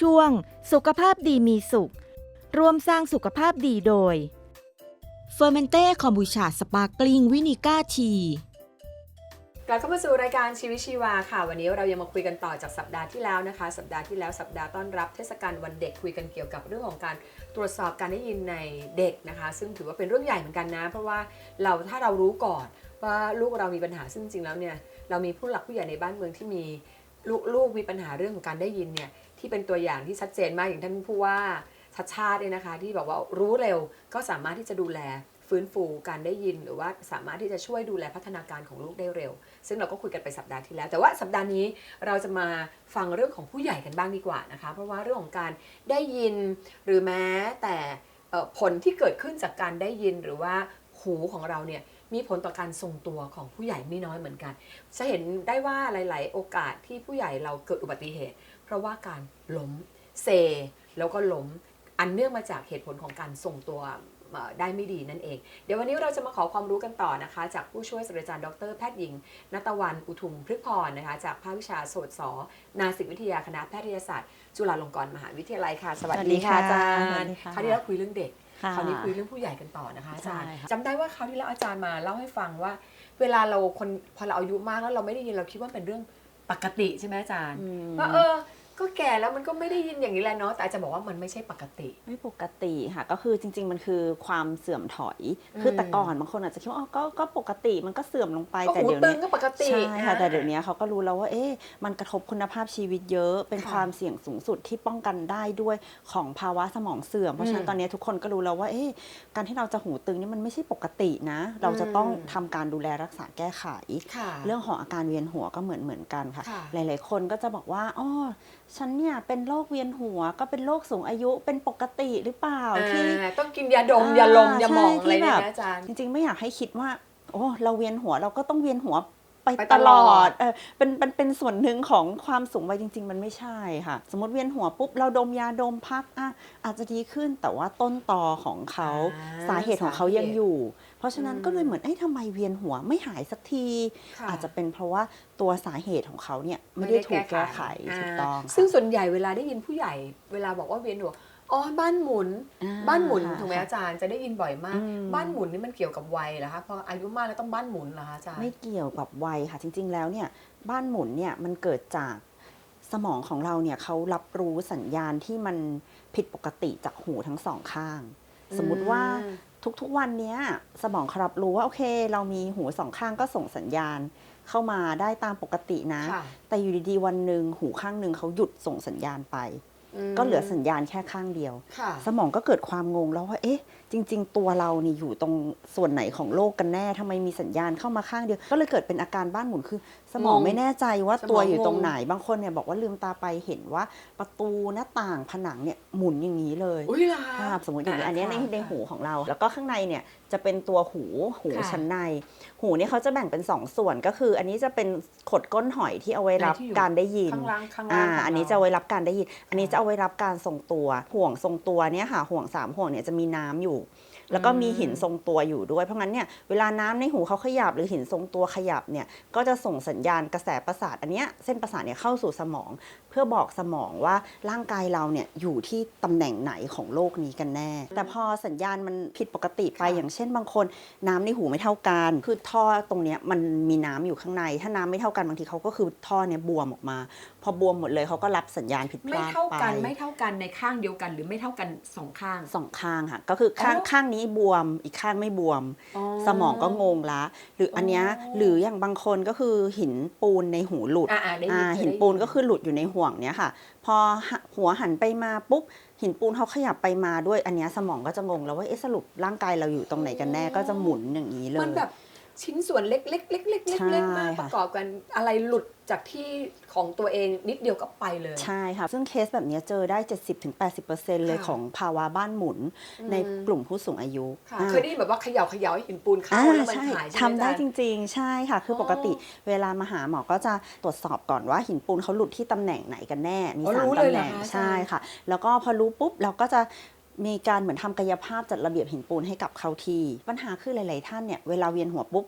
ช่วง สุขภาพดีมีสุข ร่วมสร้างสุขภาพดีโดยเฟอร์เมนเต้คอมบูชาสปาร์กลิงวินิก้าทีกลับเข้ามาสู่รายการชีวิตชีวาค่ะ วันนี้เรายังมาคุยกันต่อจากสัปดาห์ที่แล้วนะคะ สัปดาห์ที่แล้วสัปดาห์ต้อนรับเทศกาลวันเด็กคุยกันเกี่ยวกับเรื่องของการตรวจสอบการได้ยินในเด็กนะคะ ซึ่งถือว่าเป็นเรื่องใหญ่เหมือนกันนะ เพราะว่าเราถ้าเรารู้ก่อนว่าลูกเรามีปัญหาซึ่งจริงๆแล้วเนี่ยเรามีผู้หลักผู้ใหญ่ในบ้านเมืองที่มีลูกลูกมีปัญหาเรื่องของการได้ยินเนี่ย ที่เป็นตัวอย่างที่ชัดเจนมากอย่างท่านผู้ว่าชัดชาติเนี่ยนะคะ ที่บอกว่ารู้เร็วก็สามารถที่จะดูแลฟื้นฟูการได้ยินหรือว่าสามารถที่จะช่วยดูแลพัฒนาการของลูกได้เร็ว ซึ่งเราก็คุยกันไปสัปดาห์ที่แล้ว แต่ว่าสัปดาห์นี้เราจะมาฟังเรื่องของผู้ใหญ่กันบ้างดีกว่านะคะ เพราะว่าเรื่องของการได้ยินหรือแม้แต่ผลที่เกิดขึ้นจากการได้ยินหรือว่าหูของเราเนี่ยมีผลต่อการทรงตัวของผู้ใหญ่ไม่น้อยเหมือนกัน จะเห็นได้ว่าหลาย ๆ โอกาสที่ผู้ใหญ่เราเกิดอุบัติเหตุ ราะว่าการล้มเซ แล้วก็ล้มอันเนื่องมาจากเหตุผลของการทรงตัวเอ่อได้ไม่ดีนั่นเอง เดี๋ยววันนี้เราจะมาขอความรู้กันต่อนะคะ จากผู้ช่วยศาสตราจารย์ดรแพทย์หญิงนัตวันอุทุมพฤกษ์พรนะคะ จากภาควิชาโสตศนาสิกวิทยาคณะแพทยศาสตร์ จุฬาลงกรณ์มหาวิทยาลัยค่ะ สวัสดีค่ะอาจารสวัสย์ดีค่ะคราวที่แล้วคุยเรื่องเด็กค่ะคราวนี้คุยเรื่องผู้ใหญ่กันต่อนะคะอาจารย์ใช่ค่ะจำได้ว่าคราวที่แล้วอาจารย์มาเล่าให้ฟังว่า เวลาเราคนพอเราอายุมากแล้วเราไม่ได้ยินเราคิดว่าเป็นเรื่องปกติใช่ไหมอาจารย์อืมว่าเออ ก็แก่แล้วมันก็ไม่ได้ยินอย่างนี้แหละเนาะแต่อาจารย์บอกว่ามันไม่ใช่ปกติ ไม่ปกติค่ะก็คือจริง ๆ มันคือความเสื่อมถอยอืมคือแต่ก่อนบางคนอาจจะคิดว่าอ๋อก็ก็ปกติมันก็เสื่อมลงไปก็แต่หูเดี๋ยวตึงนี้ก็ปกติใช่ค่ะอ่าแต่เดี๋ยวนี้เขาก็รู้แล้วว่าเอ๊ะมันกระทบคุณภาพชีวิตเยอะเป็นค่ะความเสี่ยงสูงสุดที่ป้องกันได้ด้วยของภาวะสมองเสื่อมเพราะฉะนั้อืนมตอนนี้ทุกคนก็รู้แล้วว่าเอ๊ะการที่เราจะหูตึงนี่มันไม่ใช่ปกตินะ เราจะต้องอืมทำการดูแลรักษาแก้ไข ค่ะ เรื่องของอาการเวียนหัวก็เหมือนเหมือนกันค่ะ ค่ะ หลาย ๆ คนก็จะบอกว่าอ๋อฉันเนี่ยเป็นโรคเวียนหัวก็เป็นโรคสูงอายุเป็นปกติหรือเปล่าที่อ่าต้องกินยาดมอ่ายาลมยาหมองใช่อะไรเนี่ยที่แบบนะอาจารย์จริงๆไม่อยากให้คิดว่า โอ้เราเวียนหัวเราก็ต้องเวียนหัว ไปไปตตลลออดดเออเป็นเป็นเป็นส่วนหนึ่งของความสูงวัยจริง ๆ มันไม่ใช่ค่ะ สมมติเวียนหัวปุ๊บเราดมยาดมพักอะอาจจะดีขึ้นแต่ว่าต้นตอของเขาอ่สาเหตุของเขายังอยู่ เพราะฉะนั้นอืมก็เลยเหมือนเอ้ยทำไมเวียนหัวไม่หายสักทีค่อาจจะเป็นเพราะว่าตัวสาเหตุของเขาเนี่ยไม่ได้ถูกแก้ไขถูกต้องาซึ่งค่ะส่วนใหญ่เวลาได้ยินผู้ใหญ่เวลาบอกว่าเวียนหัว อ๋อบ้านหมุนอ่บ้านหมุนค่ะถูกไหมอาจารย์จะได้ยินบ่อยมากอืมบ้านหมุนนี่มันเกี่ยวกับวัยเหรอคะพออายุมากแล้วต้องบ้านหมุนเหรอคะอาจารย์ไม่เกี่ยวกับวัยค่ะ จริง ๆ แล้วเนี่ยบ้านหมุนเนี่ยมันเกิดจากสมองของเราเนี่ยเขารับรู้สัญญาณที่มันผิดปกติจากหูทั้งสองข้าง สมมุติว่าอืมทุกๆวันเนี้ยสมองเขารับรู้ว่าโอเค เรามีหูสองข้างก็ส่งสัญญาณเข้ามาได้ตามปกตินะค่ะแต่อยู่ดีๆวันหนึ่งหูข้างหนึ่งเขาหยุดส่งสัญญาณไปม ก็เหลือสัญญาณแค่ข้างเดียวค่ะสมองก็เกิดความงงแล้วว่า เอ๊ะ จริง ๆ ตัวเรานี่อยู่ตรงส่วนไหนของโลกกันแน่ทำไมมีสัญญาณเข้ามาข้างเดียว ก็เลยเกิดเป็นอาการบ้านหมุนคือ สมองงงไม่แน่ใจว่าสมองตัวอยู่ตรงงงไหน บางคนเนี่ยบอกว่าลืมตาไปเห็นว่าประตูหน้าต่างผนังเนี่ยหมุนอย่างนี้เลยอุ้ยเหรอคะภาพสมมติอย่างนี้อันเนี้ยในค่ะในหูของเรา แล้วก็ข้างในเนี่ยจะเป็นตัวหูหูค่ะชั้นใน หูเนี่ยเขาจะแบ่งเป็นสองส่วนก็คือ อันนี้จะเป็นขดก้นหอยที่เอาไว้รับที่อยู่การได้ยินข้างล่างข้างล่างอ่าขงอันนี้เราจะเอาไว้รับการได้ยิน อันนี้ค่ะจะเอาไว้รับการทรงตัว ห่วงทรงตัวเนี่ยค่ะห่วงสามห่วงเนี่ยจะมีน้ำอยู่ แล้วก็มีหินทรงตัวอยู่ด้วย เพราะงั้นเนี่ยเวลาน้ำในหูเขาขยับหรือหินทรงตัวขยับเนี่ยก็จะส่งสัญญาณกระแสประสาทอันเนี้ยเส้นประสาทเนี่ยเข้าสู่สมอง เพื่อบอกสมองว่าร่างกายเราเนี่ยอยู่ที่ตำแหน่งไหนของโลกนี้กันแน่ แต่พอสัญญาณมันผิดปกติไปค่ะอย่างเช่นบางคน น้ำในหูไม่เท่ากัน คือท่อตรงเนี้ยมันมีน้ำอยู่ข้างใน ถ้าน้ำไม่เท่ากันบางทีเขาก็คือท่อเนี่ยบวมออกมา พอบวมหมดเลยเขาก็รับสัญญาณผิดพไม่ลาดเท่าไปกันไม่เท่ากันในข้างเดียวกัน หรือไม่เท่ากันสองข้าง สองข้างค่ะก็คือข้างอ๋อ ข้างนี้บวมอีกข้างไม่บวม สมองก็งงละ หรืออันเนี้ยอ๋อหรืออย่างบางคนก็คือหินปูนในหูหลุด อ่าอ่าได้ยินอ่าเคยหินได้ยิปูนก็คือหลุดอยู่ในห่วงเนี้ยค่ะ พอหัวหันไปมาปุ๊บหินปูนเขาขยับไปมาด้วยอันเนี้ยสมองก็จะงงแล้วว่าเอ๊ะสรุปร่างกายเราอยู่ตรงไหนกันแน่ก็จะหมุนอย่างนี้เลย มันแบบ ชิ้นส่วนเล็กๆเล็กๆเล็กๆเล็กๆใช่เล็กๆมากปค่ะระกอบกันอะไรหลุดจากที่ของตัวเองนิดเดียวก็ไปเลย ใช่ค่ะ ซึ่งเคสแบบเนี้ยเจอได้ 70-80%เลยค่ะของภาวะบ้านหมุนอืมในกลุ่มผู้สูงอายุค่ะอ่าเคยได้ยินแบบว่าเขย่าเขย่าให้หินปูนเข้าอ่าแล้วมันใช่หายใช่ไหมทำได้อาจจารย์ริง ๆ ใช่ค่ะ คือออปกติเวลามาหาหมอก็จะตรวจสอบก่อนว่าหินปูนเขาหลุดที่ตำแหน่งไหนกันแน่ มีอ๋อสามรู้เลยตำเหแหรอน่งคะอาจารย์ใช่ค่ะ แล้วก็พอรู้ปุ๊บเราก็จะ มีการเหมือนทำกายภาพจัดระเบียบหินปูนให้กับเข้าที่ปัญหาคือหลาย ๆ ท่านเนี่ยเวลาเวียนหัวปุ๊บ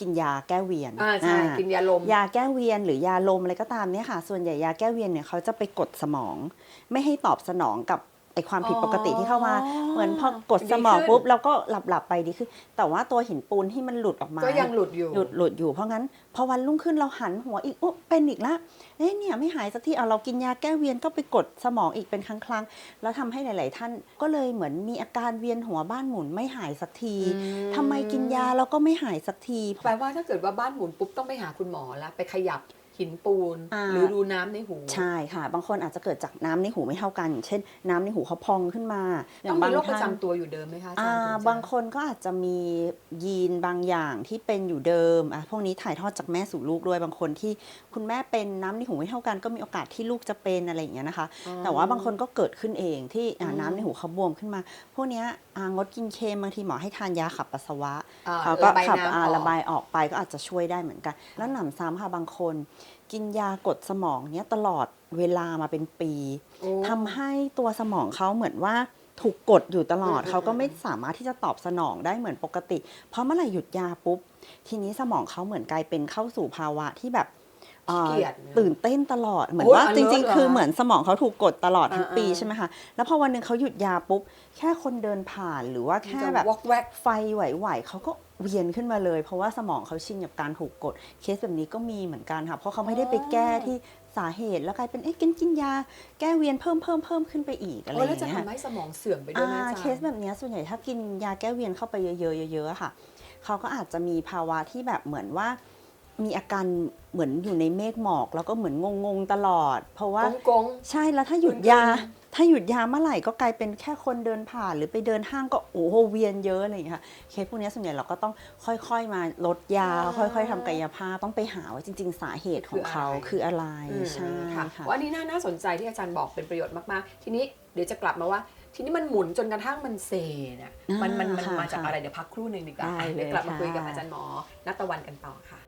กินยาแก้เวียนอ่าใช่อ่ากินยาลม ยาแก้เวียนหรือยาลมอะไรก็ตามเนี่ยค่ะ ส่วนใหญ่ยาแก้เวียนเนี่ยเขาจะไปกดสมอง ไม่ให้ตอบสนองกับไอ ความผิดปกติที่เข้ามาอ๋อเหมือนพอกดสมองดีขึ้นปุ๊บเราก็หลับหลับๆไปดีขึ้น แต่ว่าตัวหินปูนที่มันหลุดออกมา ก็ยังหลุดอยู่หลุดหลุดอยู่เพราะงั้นพอวันรุ่งขึ้นเราหันหัวอีกอุ๊ยเป็นอีกละเอ๊ะเนี่ยไม่หายสักทีเอาเรากินยาแก้เวียนก็ไปกดสมองอีกเป็นครั้งครั้งๆแล้วทำให้หลาย ๆ ท่านก็เลยเหมือนมีอาการเวียนหัวบ้านหมุนไม่หายสักทีอืมทำไมกินยาแล้วก็ไม่หายสักทีแปลว่าถ้าเกิดว่าบ้านหมุนปุ๊บต้องไปหาคุณหมอแล้วไปขยับ หินปูน อ่า หรือดูน้ำในหู ใช่ค่ะ บางคนอาจจะเกิดจากน้ำในหูไม่เท่ากันอย่างเช่น น้ำในหูเขาพองขึ้นมาต้องมีโรคบาประท่านจำตัวอยู่เดิมไหมคะอาจารอ่าย์ถึจะบางคนก็อาจจะมียีนบางอย่างที่เป็นอยู่เดิมอะพวกนี้ถ่ายทอดจากแม่สู่ลูกด้วยบางคนที่คุณแม่เป็นน้ำในหูไม่เท่ากันก็มีโอกาสที่ลูกจะเป็นอะไรอย่างเงี้ยนะคะ อ๋อ แต่ว่าบางคนก็เกิดขึ้นเองที่อ่าอืม น้ำในหูเขาบวมขึ้นมา พวกเนี้ยอ่างดกินเค็มบางทีหมอให้ทานยาขับปัสสาวะ อ่าเขาก็ระบายขับน้ำอ่าออก ระบายออกไปก็อาจจะช่วยได้เหมือนกัน แล้วหนำซ้ำค่ะบางคนกินยากดสมองเนี้ยตลอดเวลามาเป็นปีโอ้ทำให้ตัวสมองเขาเหมือนว่าถูกกดอยู่ตลอดอืม เขาก็ไม่สามารถที่จะตอบสนองได้เหมือนปกติ เพราะเมื่อไหร่หยุดยาปุ๊บ ทีนี้สมองเขาเหมือนกลายเป็นเข้าสู่ภาวะที่แบบเอ่อขี้เกียจนะตื่นเต้นตลอดเหมือนโอ้ยว่า อันจเลิศริง เหรอๆ คือเหมือนสมองเขาถูกกดตลอดทั้งอ่าปีอ่า ใช่ไหมคะแล้วพอวันหนึ่งเขาหยุดยาปุ๊บแค่คนเดินผ่านหรือว่าแค่จะแบบ วอกแวก ไฟไหวๆเขาก็ เวียนขึ้นมาเลย เพราะว่าสมองเขาชินกับการถูกกดเคสแบบนี้ก็มีเหมือนกันค่ะ เพราะเขาไม่ได้ไปแก้ที่สาเหตุแล้วกลายเป็นเอ๊ะกินกินยา แก้เวียนเพิ่มเพิ่มเพิ่มขึ้นไปอีกอะไรอโอ้แล้วย่างจะเงี้ยทำให้สมองเสื่อมไปด้วยนะอ่าอาจารย์เคสแบบเนี้ยส่วนใหญ่ถ้ากินยาแก้เวียนเข้าไปเยอะๆเยอะๆอะค่ะ เขาก็อาจจะมีภาวะที่แบบเหมือนว่ามีอาการเหมือนอยู่ในเมฆหมอก แล้วก็เหมือนงงๆตลอด เพราะว่ากงกงใช่แล้วถ้าหยุดอื่นๆยา ถ้าหยุดยาเมื่อไหร่ก็กลายเป็นแค่คนเดินผ่านหรือไปเดินห้างก็โอ้โหเวียนเยอะอะไรอย่างเงี้ยค่ะเคสพวกเนี้ยส่วนใหญ่เราก็ต้องค่อยๆมาลดยา ค่อยๆทำกายภาพต้องไปหาว่าจริง ๆ สาเหตุของเขาคืออะไรอืมใช่ค่ะค่ะว่าอันนี้น่าน่าสนใจที่อาจารย์บอกเป็นประโยชน์มากๆ ทีนี้เดี๋ยวจะกลับมาว่าทีนี้มันหมุนจนกระทั่งมันเซเนี่ยมันมันมันอ่าค่ะมาจากค่ะอะไรเดี๋ยวพักครู่หนึ่งดีกว่าได้เลยเดี๋ยวกลับมาคุยกับค่ะอาจารย์หมอนัตตะวันกันต่อค่ะ